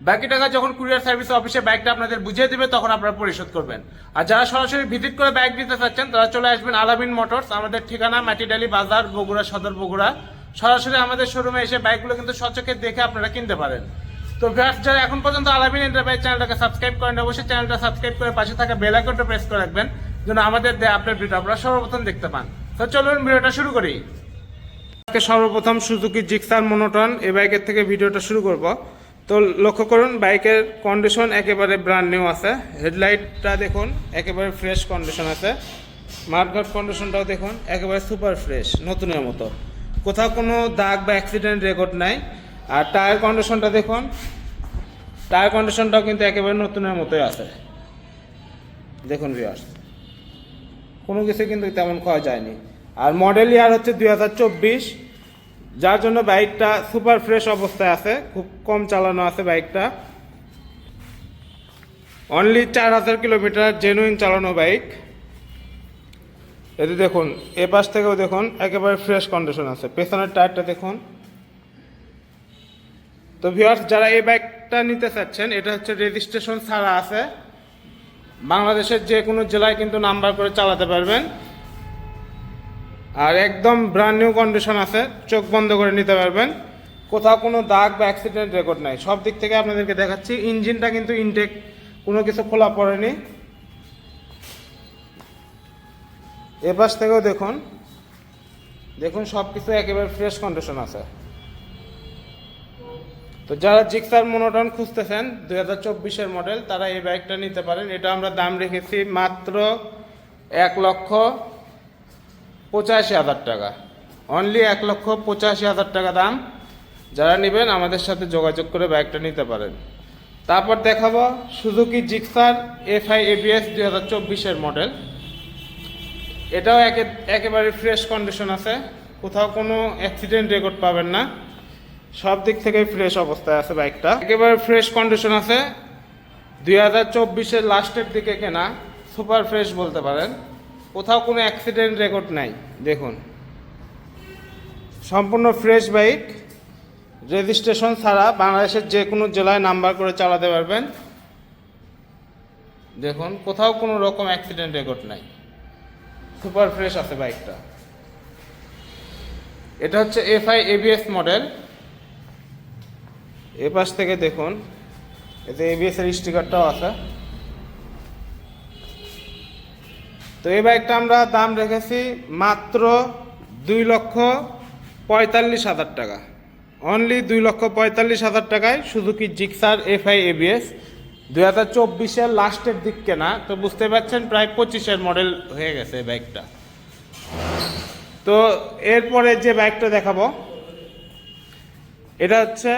বাকি টাকা যখন কুরিয়ার সার্ভিস অফিসে বাইকটা আপনাদের বুঝিয়ে দেবে, তখন আপনারা পরিশোধ করবেন। আর যারা সরাসরি ভিজিট করে বাইক নিতে চাচ্ছেন, তারা চলে আসবেন আলামিন মোটরস, আমাদের ঠিকানা মাটিডালি বাজার, বগুড়া সদর বগুড়া। সরাসরি আমাদের শোরুমে এসে বাইকগুলো কিন্তু সচকে দেখে আপনারা কিনতে পারেন। তো ভিউয়ার্স যারা এখন পর্যন্ত আলামিন এন্টারপ্রাইজ চ্যানেলটাকে সাবস্ক্রাইব করেন অবশ্যই চ্যানেলটা সাবস্ক্রাইব করে পাশে থাকা বেল আইকনটা প্রেস করে রাখবেন, যেন আমাদের দেয়া আপডেট ভিডিও আপনারা সর্বপ্রথম দেখতে পান। তো চলুন ভিডিওটা শুরু করি। আজকে সর্বপ্রথম সুজুকি জিক্সার মনোটন এই বাইকের থেকে ভিডিওটা শুরু করব। তো লক্ষ্য করুন, বাইকের কন্ডিশন একেবারে ব্র্যান্ড নিউ আছে। হেডলাইটটা দেখুন, একেবারে ফ্রেশ কন্ডিশন আছে। মাঠঘাট কন্ডিশনটাও দেখুন, একেবারে সুপার ফ্রেশ নতুনের মতো। কোথাও কোনো দাগ বা অ্যাক্সিডেন্ট রেকর্ড নাই। আর টায়ার কন্ডিশনটা দেখুন টায়ার কন্ডিশনটাও কিন্তু একেবারে নতুনের মতোই আছে। দেখুন ভিউয়ার্স কোনো কিছু কিন্তু তেমন খাওয়া যায়নি। আর মডেল ইয়ার হচ্ছে দু হাজার চব্বিশ। যার জন্য বাইকটা সুপার ফ্রেশ অবস্থায় আছে, খুব কম চালানো আছে বাইকটা। অনলি চার হাজার কিলোমিটার জেনুইন চালানো বাইক। এতে দেখুন, এ পাশ থেকেও দেখুন, একেবারে ফ্রেশ কন্ডিশন আছে। পেছনের টায়ারটা দেখুন। তো ভিউয়ার্স যারা এই বাইকটা নিতে চাচ্ছেন, এটা হচ্ছে রেজিস্ট্রেশন ছাড়া আছে। বাংলাদেশের যে কোনো জেলায় কিন্তু নাম্বার করে চালাতে পারবেন। আর একদম ব্র্যান্ড নিউ কন্ডিশন আছে, চোখ বন্ধ করে নিতে পারবেন। কোথাও কোনো দাগ বা অ্যাক্সিডেন্ট রেকর্ড নাই। সব দিক থেকে আপনাদেরকে দেখাচ্ছি, ইঞ্জিনটা কিন্তু ইনটেক কোনো কিছু খোলা পড়েনি। এপাশ থেকেও দেখুন দেখুন সব কিছু একেবারে ফ্রেশ কন্ডিশন আছে। তো যারা জিক্সার মনোটন খুঁজতেছেন, দুই হাজার চব্বিশের মডেল তারা এই বাইকটা নিতে পারেন। এটা আমরা দাম রেখেছি মাত্র এক লক্ষ পঁচাশি হাজার টাকা। অনলি এক লক্ষ পঁচাশি হাজার টাকা দাম। যারা নেবেন, আমাদের সাথে যোগাযোগ করে বাইকটা নিতে পারেন। তারপর দেখাবো Suzuki Gixxer F I ABS দুই হাজার চব্বিশের মডেল এটাও একে, একেবারে ফ্রেশ কন্ডিশন আছে। কোথাও কোনো অ্যাক্সিডেন্ট রেকর্ড পাবেন না। সব দিক থেকে ফ্রেশ অবস্থায় আছে বাইকটা একেবারে ফ্রেশ কন্ডিশন আছে। দুই হাজার চব্বিশের লাস্টের দিকে কেনা। সুপার ফ্রেশ বলতে পারেন। কোথাও কোনো অ্যাক্সিডেন্ট রেকর্ড নাই, দেখুন। সম্পূর্ণ ফ্রেশ বাইক রেজিস্ট্রেশন ছাড়া বাংলাদেশের যে কোনো জেলায় নাম্বার করে চালাতে পারবেন। দেখুন, কোথাও কোনো রকম অ্যাক্সিডেন্ট রেকর্ড নাই। সুপার ফ্রেশ আছে বাইকটা এটা হচ্ছে এফআই এবিএস মডেল এ পাশ থেকে দেখুন এতে এবিএস এর স্টিকারটাও আছে। তো এই বাইকটা আমরা দাম রেখেছি মাত্র দুই লক্ষ পঁয়তাল্লিশ হাজার টাকা। অনলি দুই লক্ষ পঁয়তাল্লিশ হাজার টাকায় সুজুকি জিক্সার এফআই এবিএস দুই হাজার চব্বিশের লাস্টের দিক কেনা। তো বুঝতে পারছেন প্রায় পঁচিশের মডেল হয়ে গেছে এই বাইকটা। তো এরপরে যে বাইকটা দেখাবো, এটা হচ্ছে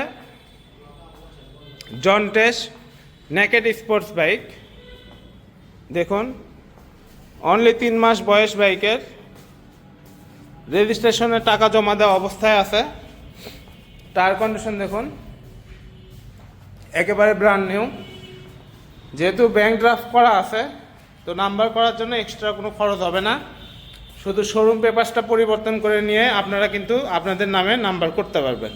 জন্টেস নেকেড স্পোর্টস বাইক। দেখুন অনলি তিন মাস বয়স বাইকের। রেজিস্ট্রেশনের টাকা জমা দেওয়া অবস্থায় আছে। টায়ার কন্ডিশন দেখুন। একেবারে ব্র্যান্ড নিউ যেহেতু ব্যাংক ড্রাফট করা আছে, তো নাম্বার করার জন্য এক্সট্রা কোনো খরচ হবে না। শুধু শোরুম পেপারসটা পরিবর্তন করে নিয়ে আপনারা কিন্তু আপনাদের নামে নাম্বার করতে পারবেন।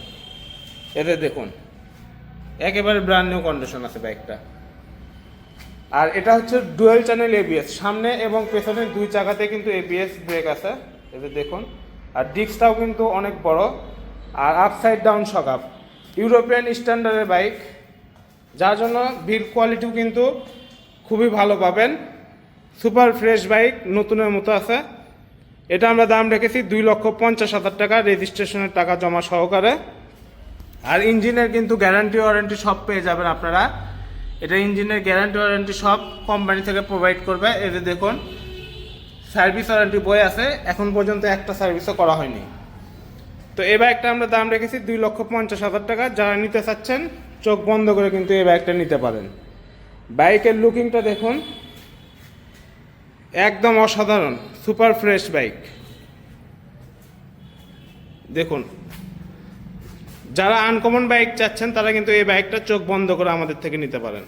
এতে দেখুন। একেবারে ব্র্যান্ড নিউ কন্ডিশন আছে বাইকটা। আর এটা হচ্ছে ডুয়েল চ্যানেল এবিএস সামনে এবং পেছনে দুই চাকাতে কিন্তু এবিএস ব্রেক আছে। এতে দেখুন। আর ডিস্কটাও কিন্তু অনেক বড়। আর আপসাইড ডাউন সকাপ ইউরোপিয়ান স্ট্যান্ডার্ডের বাইক যার জন্য বিল কোয়ালিটিও কিন্তু খুবই ভালো পাবেন। সুপার ফ্রেশ বাইক নতুনের মতো আছে। এটা আমরা দাম রেখেছি দুই লক্ষ পঞ্চাশ হাজার টাকা রেজিস্ট্রেশনের টাকা জমা সহকারে। আর ইঞ্জিনের কিন্তু গ্যারান্টি ওয়ারেন্টি সব পেয়ে যাবেন আপনারা। এটা ইঞ্জিনের গ্যারান্টি ওয়ারেন্টি সব কোম্পানি থেকে প্রোভাইড করবে। যে দেখুন সার্ভিস ওয়ারেন্টি বই আছে, এখন পর্যন্ত একটা সার্ভিসও করা হয়নি। তো এই বাইকটা আমরা দাম রেখেছি দুই লক্ষ পঞ্চাশ হাজার টাকা। যারা নিতে চাচ্ছেন, চোখ বন্ধ করে কিন্তু এই বাইকটা নিতে পারেন। বাইকের লুকিংটা দেখুন, একদম অসাধারণ সুপার ফ্রেশ বাইক দেখুন যারা আনকমন বাইক চাচ্ছেন, তারা কিন্তু এই বাইকটা চোখ বন্ধ করে আমাদের থেকে নিতে পারেন।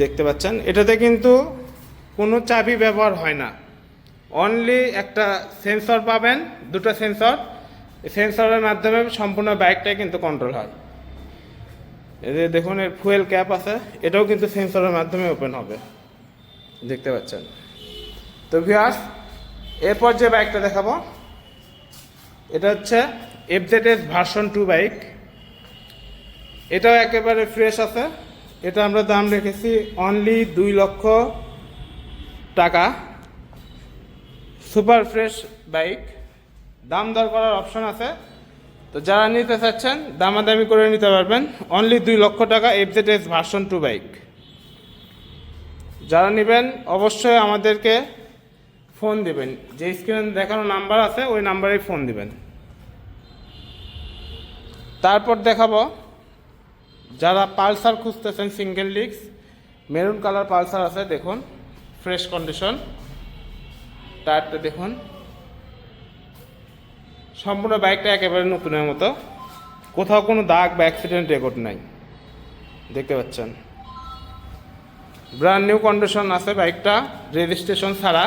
দেখতে পাচ্ছেন? এটাতে কিন্তু কোনো চাবি ব্যবহার হয় না। অনলি একটা সেন্সর পাবেন, দুটো সেন্সর সেন্সরের মাধ্যমে সম্পূর্ণ বাইকটাই কিন্তু কন্ট্রোল হয়। এদের দেখুন, এর ফুয়েল ক্যাপ আছে। এটাও কিন্তু সেন্সরের মাধ্যমে ওপেন হবে। দেখতে পাচ্ছেন? তো ভিউয়ার্স এরপর যে বাইকটা দেখাবো এটা হচ্ছে এফজেডএস ভার্সন টু বাইক এটাও একেবারে ফ্রেশ আছে। এটা আমরা দাম রেখেছি অনলি দুই লক্ষ টাকা। সুপার ফ্রেশ বাইক দাম দর করার অপশন আছে। তো যারা নিতে চাচ্ছেন, দামাদামি করে নিতে পারবেন। অনলি দুই লক্ষ টাকা এফজেডএস ভার্সন টু বাইক যারা নেবেন, অবশ্যই আমাদেরকে ফোন দিবেন। যে স্ক্রিনে দেখানো নাম্বার আছে, ওই নাম্বারেই ফোন দিবেন। তারপর দেখাবো, যারা পালসার খুঁজতেছেন single disc maroon colour Pulsar আছে, দেখুন ফ্রেশ কন্ডিশন টায়ারটা দেখুন। সম্পূর্ণ বাইকটা একেবারে নতুনের মতো। কোথাও কোনো দাগ বা অ্যাক্সিডেন্ট রেকর্ড নাই। দেখতে পাচ্ছেন। ব্র্যান্ড নিউ কন্ডিশন আছে বাইকটা রেজিস্ট্রেশন ছাড়া।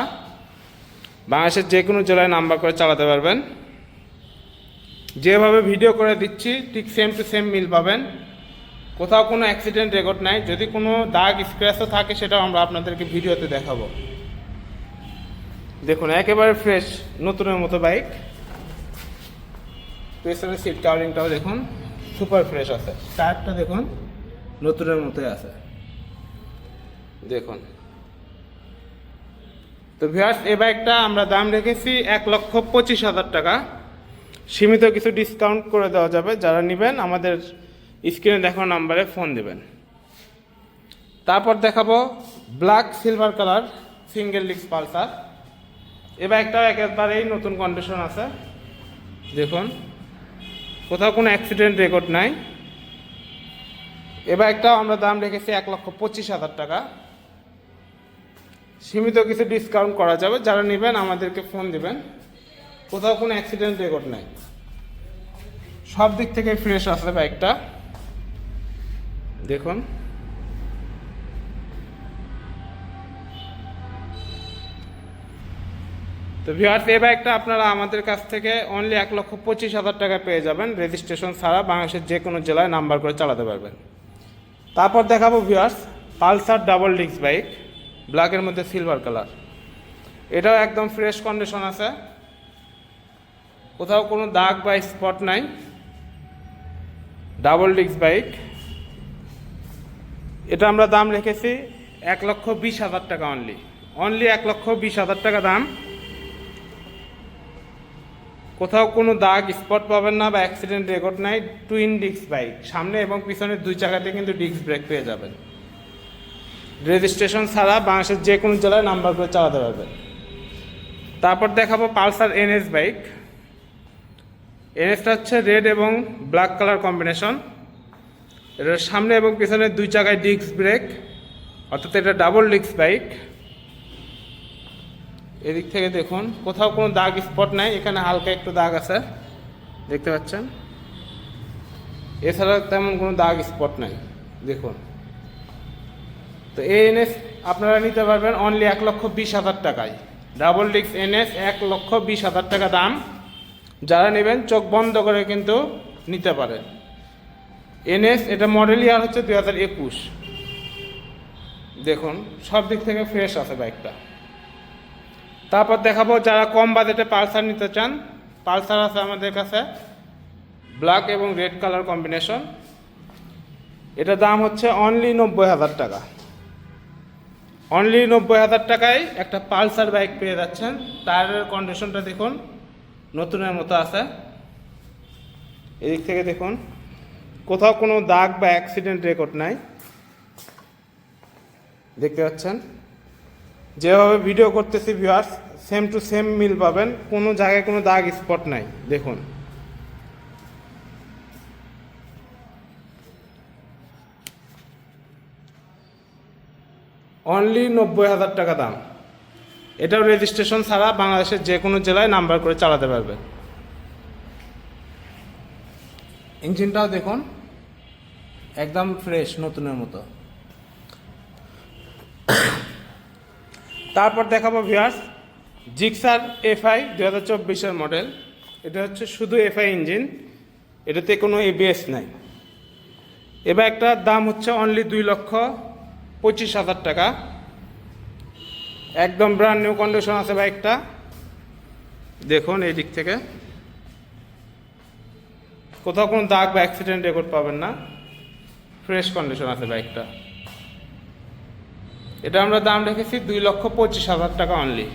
বাংলাদেশের যে কোনো জেলায় নাম্বার করে চালাতে পারবেন। যেভাবে ভিডিও করে দিচ্ছি, ঠিক সেম টু সেম মিল পাবেন। কোথাও কোনো অ্যাক্সিডেন্ট রেকর্ড নাই। যদি কোনো দাগ স্ক্র্যাচও থাকে, সেটাও আমরা আপনাদেরকে ভিডিওতে দেখাবো। দেখুন, একেবারে ফ্রেশ নতুনের মতো বাইক পেছনের সিট কাভারিংটাও দেখুন সুপার ফ্রেশ আছে। টায়ারটা দেখুন, নতুনের মতোই আছে। দেখুন। তো ভিউয়ার্স এই বাইকটা আমরা দাম রেখেছি এক লক্ষ পঁচিশ হাজার টাকা। সীমিত কিছু ডিসকাউন্ট করে দেওয়া যাবে। যারা নেবেন, আমাদের স্ক্রিনে দেখানো নাম্বারে ফোন দেবেন। তারপর দেখাবো black silver colour single disc Pulsar এই বাইকটাও একেবারেই নতুন কন্ডিশন আছে। দেখুন, কোথাও কোনো অ্যাক্সিডেন্ট রেকর্ড নাই। এ বাইকটাও আমরা দাম রেখেছি এক লক্ষ পঁচিশ হাজার টাকা। সীমিত কিছু ডিসকাউন্ট করা যাবে। যারা নেবেন, আমাদেরকে ফোন দিবেন। কোথাও কোনো অ্যাক্সিডেন্ট রেকর্ড নাই। সব দিক থেকে ফ্রেশ আছে বাইকটা দেখুন। তো ভিউয়ার্স এই বাইকটা আপনারা আমাদের কাছ থেকে অনলি এক লক্ষ পঁচিশ হাজার টাকা পেয়ে যাবেন। রেজিস্ট্রেশন ছাড়া বাংলাদেশের যে কোনো জেলায় নাম্বার করে চালাতে পারবেন। তারপর দেখাবো viewers Pulsar double disc bike ব্ল্যাকের মধ্যে সিলভার কালার। এটাও একদম ফ্রেশ কন্ডিশন আছে। কোথাও কোনো দাগ বা স্পট নাই। Double disc bike. এটা আমরা দাম রেখেছি এক লক্ষ বিশ হাজার টাকা অনলি অনলি এক লক্ষ বিশ হাজার টাকা দাম। কোথাও কোনো দাগ, স্পট পাবেন না বা অ্যাক্সিডেন্ট রেকর্ড নাই। টুইন ডিস্ক বাইক সামনে এবং পিছনে দুই চাকাতে কিন্তু ডিস্ক ব্রেক পেয়ে যাবেন। রেজিস্ট্রেশন ছাড়া বাংলাদেশের যে কোনো জেলায় নাম্বার করে চালাতে পারবে তারপর দেখাবো পালসার এনএস বাইক। এনএসটা হচ্ছে রেড এবং ব্ল্যাক কালার কম্বিনেশন। এটার সামনে এবং পিছনে দুই চাকায় ডিস্ক ব্রেক, অর্থাৎ এটা ডাবল ডিস্ক বাইক। এদিক থেকে দেখুন, কোথাও কোনো দাগ স্পট নাই, এখানে হালকা একটু দাগ আছে, দেখতে পাচ্ছেন? এছাড়া তেমন কোনো দাগ স্পট নাই, দেখুন। তো এই এনএস আপনারা নিতে পারবেন অনলি এক লক্ষ বিশ হাজার টাকায়। ডাবল ডিস্ক এনএস এক লক্ষ বিশ হাজার টাকা দাম। যারা নেবেন, চোখ বন্ধ করে কিন্তু নিতে পারেন। এনএস এটা মডেল ইয়ার হচ্ছে দুই হাজার একুশ। দেখুন, সব দিক থেকে ফ্রেশ আছে বাইকটা তারপর দেখাবো যারা কম বাজেটে পালসার নিতে চান। পালসার আছে আমাদের কাছে। ব্ল্যাক এবং রেড কালার কম্বিনেশন এটা দাম হচ্ছে অনলি নব্বই হাজার টাকা। অনলি নব্বই হাজার টাকায় একটা পালসার বাইক পেয়ে যাচ্ছেন। টায়ারের কন্ডিশনটা দেখুন, নতুনের মতো আছে। এদিক থেকে দেখুন, কোথাও কোনো দাগ বা অ্যাক্সিডেন্ট রেকর্ড নাই। দেখতে পাচ্ছেন? যেভাবে ভিডিও করতেছি ভিউয়ার্স সেম টু সেম মিল পাবেন। কোনো জায়গায় কোনো দাগ স্পট নাই। দেখুন। অনলি নব্বই হাজার টাকা দাম। এটাও রেজিস্ট্রেশন ছাড়া বাংলাদেশের যে কোনো জেলায় নাম্বার করে চালাতে পারবে। ইঞ্জিনটাও দেখুন, একদম ফ্রেশ নতুনের মতো। তারপর দেখাবো ভিউয়ার্স জিক্সার এফআই দু হাজার চব্বিশের মডেল এটা হচ্ছে শুধু এফআই ইঞ্জিন এটাতে কোনো এবিএস নাই। এবার একটা দাম হচ্ছে অনলি দুই লক্ষ পঁচিশ হাজার টাকা। একদম ব্র্যান্ড নিউ কন্ডিশন আছে বাইকটা। দেখুন এই দিক থেকে। কোথাও কোনো দাগ বা অ্যাক্সিডেন্ট রেকর্ড পাবেন না। ফ্রেশ কন্ডিশন আছে বাইকটা। এটা আমরা দাম রেখেছি দুই লক্ষ পঁচিশ হাজার টাকা অনলি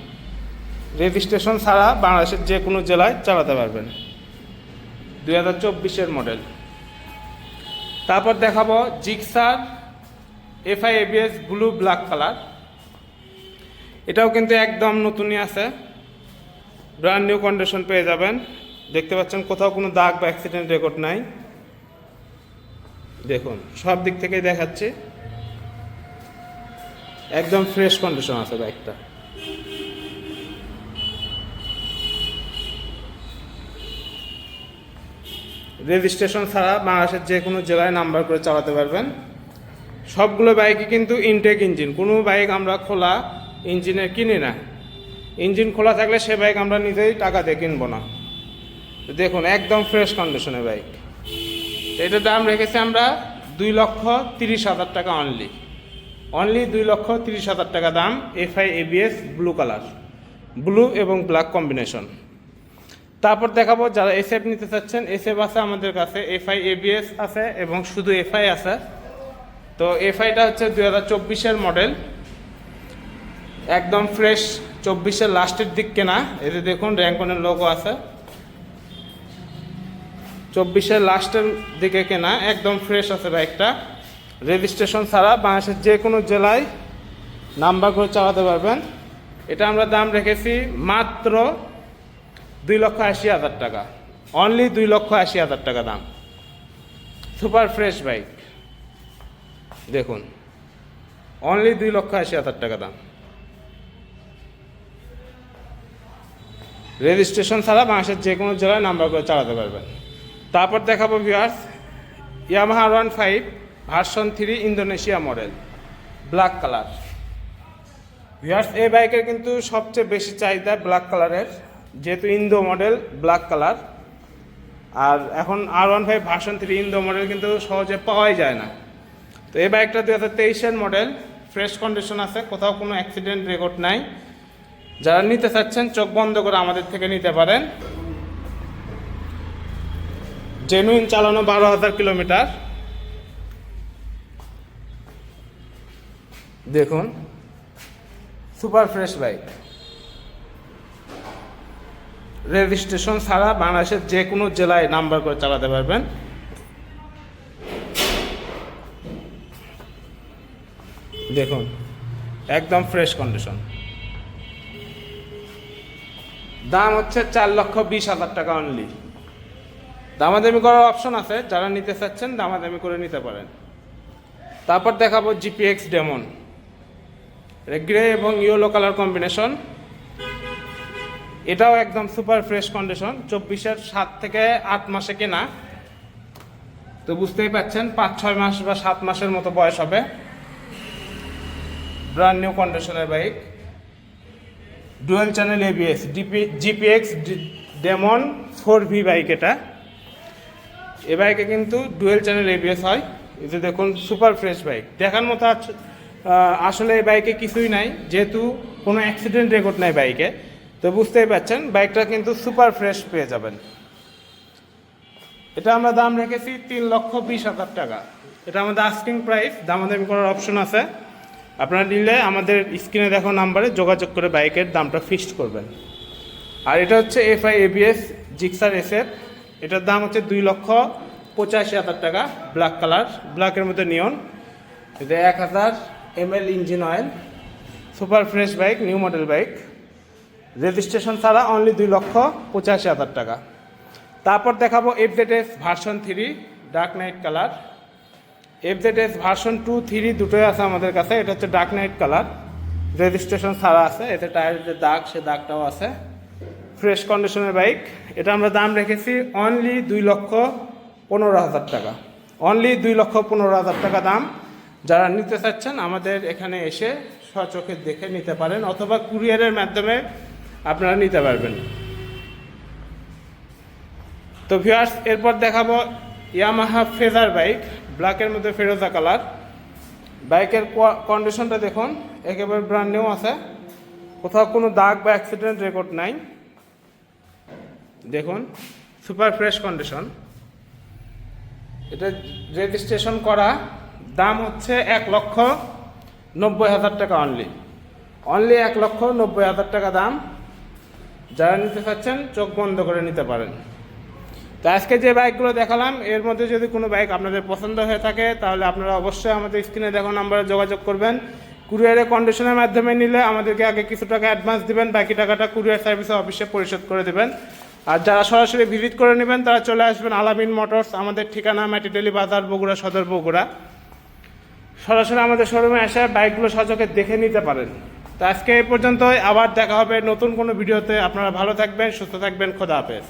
রেজিস্ট্রেশন ছাড়া বাংলাদেশের যে কোনো জেলায় চালাতে পারবেন। দুই হাজার চব্বিশের মডেল তারপর দেখাবো Gixxer FI ABS blue black colour এটাও কিন্তু একদম নতুনই আছে। ব্র্যান্ড নিউ কন্ডিশন পেয়ে যাবেন। দেখতে পাচ্ছেন কোথাও কোনো দাগ বা অ্যাক্সিডেন্ট রেকর্ড নাই। দেখুন, সব দিক থেকেই দেখাচ্ছি। একদম ফ্রেশ কন্ডিশন আছে বাইকটা রেজিস্ট্রেশন ছাড়া বাংলাদেশের যে কোনো জেলায় নাম্বার করে চালাতে পারবেন। সবগুলো বাইকই কিন্তু ইনটেক ইঞ্জিন কোনো বাইক আমরা খোলা ইঞ্জিনের কিনি না। ইঞ্জিন খোলা থাকলে সে বাইক আমরা নিজেই টাকা দিয়ে কিনবো না। দেখুন, একদম ফ্রেশ কন্ডিশনের বাইক। এটার দাম রেখেছি আমরা দুই লক্ষ তিরিশ হাজার টাকা অনলি অনলি দুই লক্ষ তিরিশ হাজার টাকা দাম FI ABS blue colour blue এবং ব্ল্যাক কম্বিনেশন তারপর দেখাবো যারা এসএফ নিতে চাচ্ছেন। এসএফ আছে আমাদের কাছে এফআই এবিএস আছে এবং শুধু এফআই আছে। তো এফআইটা হচ্ছে দুই হাজার চব্বিশের মডেল। একদম ফ্রেশ চব্বিশের লাস্টের দিক কেনা। এতে দেখুন, র্যাঙ্কনের লোগো আছে। চব্বিশের লাস্টের দিকে কেনা, একদম ফ্রেশ আছে বাইকটা। রেজিস্ট্রেশন ছাড়া বাংলাদেশের যে কোনো জেলায় নাম্বার করে চালাতে পারবেন। এটা আমরা দাম রেখেছি মাত্র দুই লক্ষ আশি হাজার টাকা। অনলি দুই লক্ষ আশি হাজার টাকা দাম। সুপার ফ্রেশ বাইক দেখুন অনলি দুই লক্ষ আশি হাজার টাকা দাম। রেজিস্ট্রেশন ছাড়া বাংলাদেশের যে কোনো জেলায় নাম্বার করে চালাতে পারবেন। তারপর দেখাবো viewers Yamaha one five version three Indonesia model black colour viewers এই বাইকের কিন্তু সবচেয়ে বেশি চাহিদা ব্ল্যাক কালারের যেহেতু ইন্দো মডেল ব্ল্যাক কালার আর এখন R one five version three Indo model কিন্তু সহজে পাওয়াই যায় না। তো এই বাইকটা দু হাজার তেইশের মডেল ফ্রেশ কন্ডিশন আছে, কোথাও কোনো অ্যাক্সিডেন্ট রেকর্ড নাই। যারা নিতে চাচ্ছেন, চোখ বন্ধ করে আমাদের থেকে নিতে পারেন। জেনুইন চালানো বারো হাজার কিলোমিটার। দেখুন সুপার ফ্রেশ বাইক রেজিস্ট্রেশন ছাড়া বাংলাদেশের যে কোনো জেলায় নাম্বার করে চালাতে পারবেন। দেখুন, একদম ফ্রেশ কন্ডিশন দাম হচ্ছে চার লক্ষ বিশ হাজার টাকা অনলি দামাদামি করার অপশন আছে, যারা নিতে চাচ্ছেন দামাদামি করে নিতে পারেন। তারপর দেখাবো জিপিএক্স ডেমন গ্রে এবং ইয়েলো কালার কম্বিনেশন এটাও একদম সুপার ফ্রেশ কন্ডিশন চব্বিশের সাত থেকে আট মাসে কেনা। তো বুঝতেই পাচ্ছেন, পাঁচ, ছয় মাস বা সাত মাসের মতো বয়স হবে। ব্র্যান্ড নিউ কন্ডিশনের bike dual channel ABS DP GPX Demon four V bike এটা। এ বাইকে কিন্তু ডুয়েল চ্যানেল এবিএস হয়। এই যে দেখুন সুপার ফ্রেশ বাইক দেখার মতো আসলে এই বাইকে কিছুই নাই, যেহেতু কোনো অ্যাক্সিডেন্ট রেকর্ড নাই বাইকে তো বুঝতেই পারছেন বাইকটা কিন্তু সুপার ফ্রেশ পেয়ে যাবেন। এটা আমরা দাম রেখেছি তিন লক্ষ বিশ হাজার টাকা। এটা আমাদের আস্কিং প্রাইস দামাদামি করার অপশন আছে। আপনারা নিলে আমাদের স্ক্রিনে দেখো নাম্বারে যোগাযোগ করে বাইকের দামটা ফিক্সড করবেন। আর এটা হচ্ছে F I ABS Gixxer SF এটার দাম হচ্ছে দুই লক্ষ পঁচাশি হাজার টাকা ব্ল্যাক কালার ব্ল্যাকের মধ্যে নিয়ন এটা এক হাজার M L engine oil super fresh bike new model bike registration ছাড়া অনলি দুই লক্ষ পঁচাশি হাজার টাকা। তারপর দেখাবো FZS version three dark knight colour FZS version two three দুটোই আছে আমাদের কাছে। এটা হচ্ছে ডার্ক নাইট কালার রেজিস্ট্রেশন ছাড়া আছে। এতে টায়ারের যে দাগ, সে দাগটাও আছে। ফ্রেশ কন্ডিশনের বাইক এটা আমরা দাম রেখেছি অনলি দুই লক্ষ পনেরো হাজার টাকা। অনলি দুই লক্ষ পনেরো হাজার টাকা দাম। যারা নিতে চাচ্ছেন, আমাদের এখানে এসে সচোখে দেখে নিতে পারেন, অথবা কুরিয়ারের মাধ্যমে আপনারা নিতে পারবেন। তো ভিউয়ার্স এরপর দেখাবো ইয়ামাহা ফেজার বাইক ব্ল্যাকের মধ্যে ফেরোজা কালার বাইকের কন্ডিশনটা দেখুন, একেবারে ব্র্যান্ড নিউ আছে। কোথাও কোনো দাগ বা অ্যাক্সিডেন্ট রেকর্ড নাই। দেখুন সুপার ফ্রেশ কন্ডিশন এটা রেজিস্ট্রেশন করা, দাম হচ্ছে এক লক্ষ নব্বই হাজার টাকা অনলি অনলি এক লক্ষ নব্বই হাজার টাকা দাম। যারা নিতে চাচ্ছেন, চোখ বন্ধ করে নিতে পারেন। তো আজকে যে বাইকগুলো দেখালাম, এর মধ্যে যদি কোনো বাইক আপনাদের পছন্দ হয়ে থাকে, তাহলে আপনারা অবশ্যই আমাদের স্ক্রিনে দেখো নাম্বারে যোগাযোগ করবেন। কুরিয়ারে কন্ডিশনের মাধ্যমে নিলে আমাদেরকে আগে কিছু টাকা অ্যাডভান্স দিবেন, বাকি টাকাটা কুরিয়ার সার্ভিসে অফিসে পরিশোধ করে দেবেন। আর যারা সরাসরি ভিজিট করে নেবেন, তারা চলে আসবেন আলামিন মোটরস আমাদের ঠিকানা ম্যাটিডেলি বাজার বগুড়া সদর, বগুড়া। সরাসরি আমাদের শোরুমে এসে বাইকগুলো সচকে দেখে নিতে পারেন। তো আজকে এই পর্যন্তই, আবার দেখা হবে নতুন কোনো ভিডিওতে আপনারা ভালো থাকবেন, সুস্থ থাকবেন, খোদা হাফেজ।